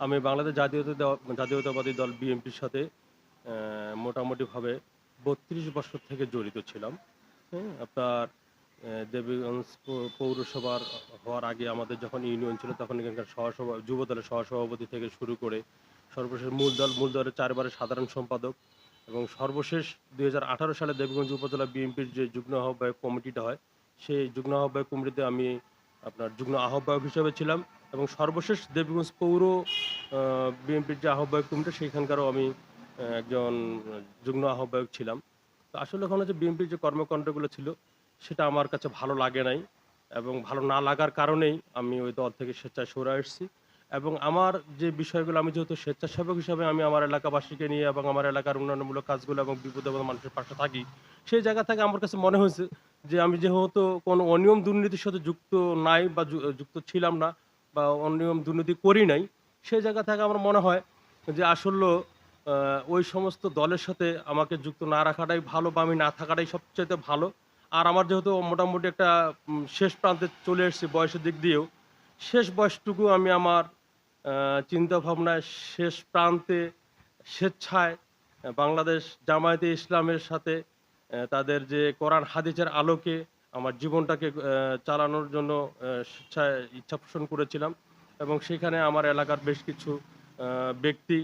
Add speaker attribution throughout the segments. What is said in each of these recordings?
Speaker 1: আমি বাংলাদেশ জাতীয়তা জাতীয়তাবাদী দল বিএনপির সাথে মোটামুটিভাবে বত্রিশ বছর থেকে জড়িত ছিলাম। হ্যাঁ আপনার দেবীগঞ্জ পৌরসভার হওয়ার আগে আমাদের যখন ইউনিয়ন ছিল, তখন এখানকার সহসভা যুব দলের সহসভাপতি থেকে শুরু করে সর্বশেষ মূল দল মূল দলের চারবারের সাধারণ সম্পাদক এবং সর্বশেষ দু হাজার আঠারো সালে দেবীগঞ্জ উপজেলা বিএনপির যে যুগ্ম আহ্বায়ক কমিটিটা হয়, সেই যুগ্ম আহ্বায়ক কমিটিতে আমি আপনার যুগ্ম আহ্বায়ক হিসেবে ছিলাম এবং সর্বশেষ দেবীগঞ্জ পৌর বিএনপির যে আহ্বায়ক কমিটি, সেইখানকারও আমি একজন যুগ্ম আহ্বায়ক ছিলাম। তো আসলে ওখানে যে বিএনপির যে কর্মকাণ্ডগুলো ছিল, সেটা আমার কাছে ভালো লাগে নাই এবং ভালো না লাগার কারণেই আমি ওই দল থেকে স্বেচ্ছায় সরে আসছি। এবং আমার যে বিষয়গুলো, আমি যেহেতু স্বেচ্ছাসেবক হিসাবে আমি আমার এলাকাবাসীকে নিয়ে এবং আমার এলাকার উন্নয়নমূলক কাজগুলো এবং বিপদে মানুষের পাশে থাকি, সেই জায়গা থেকে আমার কাছে মনে হয়েছে যে আমি যেহেতু কোনো অনিয়ম দুর্নীতির সাথে যুক্ত নাই বা যুক্ত ছিলাম না বা অনিয়ম দুর্নীতি করি নাই সেই জায়গা থেকে আমার মনে হয় যে আসলে ওই সমস্ত দলের সাথে আমাকে যুক্ত না রাখাটাই ভালো বা আমি না থাকাটাই সবচেয়ে ভালো। আর আমার যেহেতু মোটামুটি একটা শেষ প্রান্তে চলে এসেছি বয়সের দিক দিয়েও, শেষ বয়সটুকু আমি আমার চিন্তা ভাবনায় শেষ প্রান্তে স্বেচ্ছায় বাংলাদেশ জামায়াতে ইসলামের সাথে তাদের যে কোরআন হাদিসের আলোকে আমার জীবনটাকে চালানোর জন্য স্বেচ্ছায় ইচ্ছা পোষণ করেছিলাম। এবং সেখানে আমার এলাকার বেশ কিছু ব্যক্তি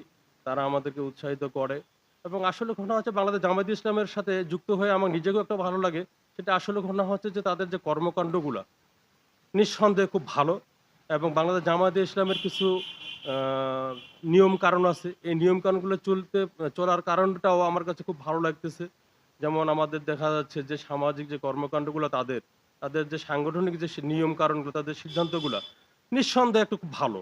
Speaker 1: তারা আমাদেরকে উৎসাহিত করে। এবং আসলে ঘটনা হচ্ছে বাংলাদেশ জামায়াত ইসলামের সাথে যুক্ত হয়ে আমার নিজেকেও একটা ভালো লাগে। সেটা আসলে ঘটনা হচ্ছে যে তাদের যে কর্মকাণ্ডগুলো নিঃসন্দেহে খুব ভালো এবং বাংলাদেশ জামায়াতে ইসলামের কিছু নিয়ম কারণ আছে। এই নিয়ম কারণগুলো চলতে, চলার কারণটাও আমার কাছে খুব ভালো লাগতেছে। যেমন আমাদের দেখা যাচ্ছে যে সামাজিক যে কর্মকাণ্ডগুলো তাদের তাদের যে সাংগঠনিক যে নিয়ম কারণগুলো তাদের সিদ্ধান্তগুলো নিঃসন্দেহে একটু ভালো।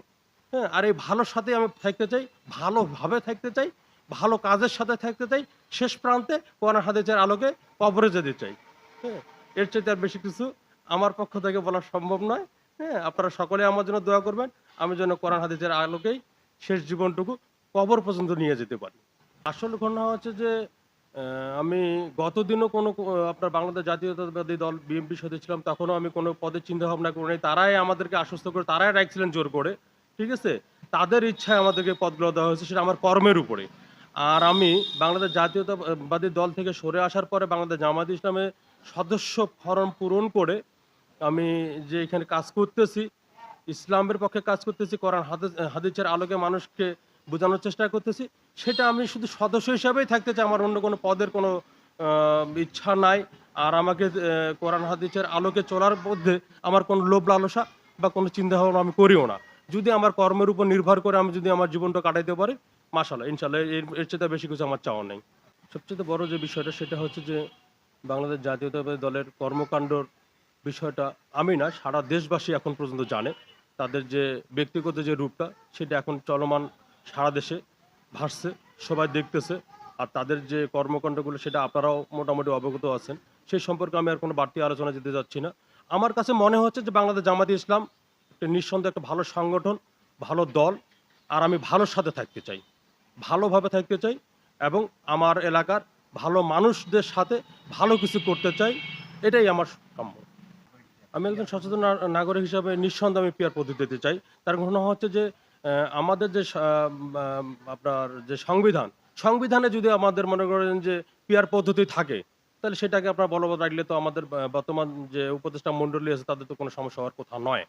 Speaker 1: হ্যাঁ আর এই ভালোর সাথে আমি থাকতে চাই, ভালোভাবে থাকতে চাই, ভালো কাজের সাথে থাকতে চাই, শেষ প্রান্তে কোরআন হাদিসের আলোকে কবরে যেতে চাই। হ্যাঁ এর চাইতে আর বেশি কিছু আমার পক্ষ থেকে বলা সম্ভব নয়। হ্যাঁ আপনারা সকলে আমার জন্য দোয়া করবেন, আমি যেন কোরআন হাদিসের আলোকেই শেষ জীবনটুকু কবর পর্যন্ত নিয়ে যেতে পারি। আসল ঘটনা হচ্ছে যে আমি গতদিনও কোনো, আপনার বাংলাদেশ জাতীয়তাবাদী দল বিএনপি সাথে ছিলাম, তখনও আমি কোনো পদের চিন্তা ভাবনা করি নাই। তারাই আমাদেরকে আশ্বস্ত করে, তারাই রাখছিলেন জোর করে, ঠিক আছে? তাদের ইচ্ছায় আমাদেরকে পদগুলো দেওয়া হয়েছে, সেটা আমার কর্মের উপরে। আর আমি বাংলাদেশ জাতীয়তাবাদী দল থেকে সরে আসার পরে বাংলাদেশ জামাত ইসলামে সদস্য ফরম পূরণ করে আমি যে এখানে কাজ করতেছি, ইসলামের পক্ষে কাজ করতেছি হাদিস- হাদিসের আলোকে মানুষকে বোঝানোর চেষ্টা করতেছি। সেটা আমি শুধু সদস্য হিসাবেই থাকতে চাই। আমার অন্য কোনো পদের কোনো ইচ্ছা নাই। আর আমাকে কোরআন, হাদিসের আলোকে চলার মধ্যে আমার কোনো লোভ, লালসা বা কোনো চিন্তা ভাবনা আমি করিও না। যদি আমার কর্মের উপর নির্ভর করে আমি যদি আমার জীবনটা কাটাইতে পারি মাসাল্লাহ ইনশাল্লাহ এর এর চেয়ে বেশি কিছু আমার চাওয়া নেই। সবচেয়ে বড় যে বিষয়টা, সেটা হচ্ছে যে বাংলাদেশ জাতীয়তাবাদী দলের কর্মকাণ্ডর বিষয়টা আমি না, সারা দেশবাসী এখন পর্যন্ত জানে। তাদের যে ব্যক্তিগত যে রূপটা, সেটা এখন চলমান সারা দেশে ভাসছে, সবাই দেখতেছে। আর তাদের যে কর্মকাণ্ডগুলো, সেটা আপনারাও মোটামুটি অবগত আছেন। সেই সম্পর্কে আমি আর কোনো বাড়তি আলোচনা যেতে যাচ্ছি না। আমার কাছে মনে হচ্ছে যে বাংলাদেশ জামাতি ইসলাম একটা নিঃসন্দেহে একটা ভালো সংগঠন, ভালো দল, আর আমি ভালোর সাথে থাকতে চাই। ভালোভাবে থাকতে চাই এবং আমার এলাকার ভালো মানুষদের সাথে ভালো কিছু করতে চাই। এটাই আমার কাম্য। আমি একজন সচেতন নাগরিক হিসাবে নিঃসন্দেহে আমি পিয়ার পদ্ধতি দিতে চাই। তার ঘটনা হচ্ছে যে আমাদের যে আপনার যে সংবিধান, সংবিধানে যদি আমাদের মনে করেন যে পিয়ার পদ্ধতি থাকে, তাহলে সেটাকে আপনার বলবৎ রাখলে তো আমাদের বর্তমান যে উপদেষ্টা মন্ডলী আছে, তাদের তো কোনো সমস্যা হওয়ার কথা নয়।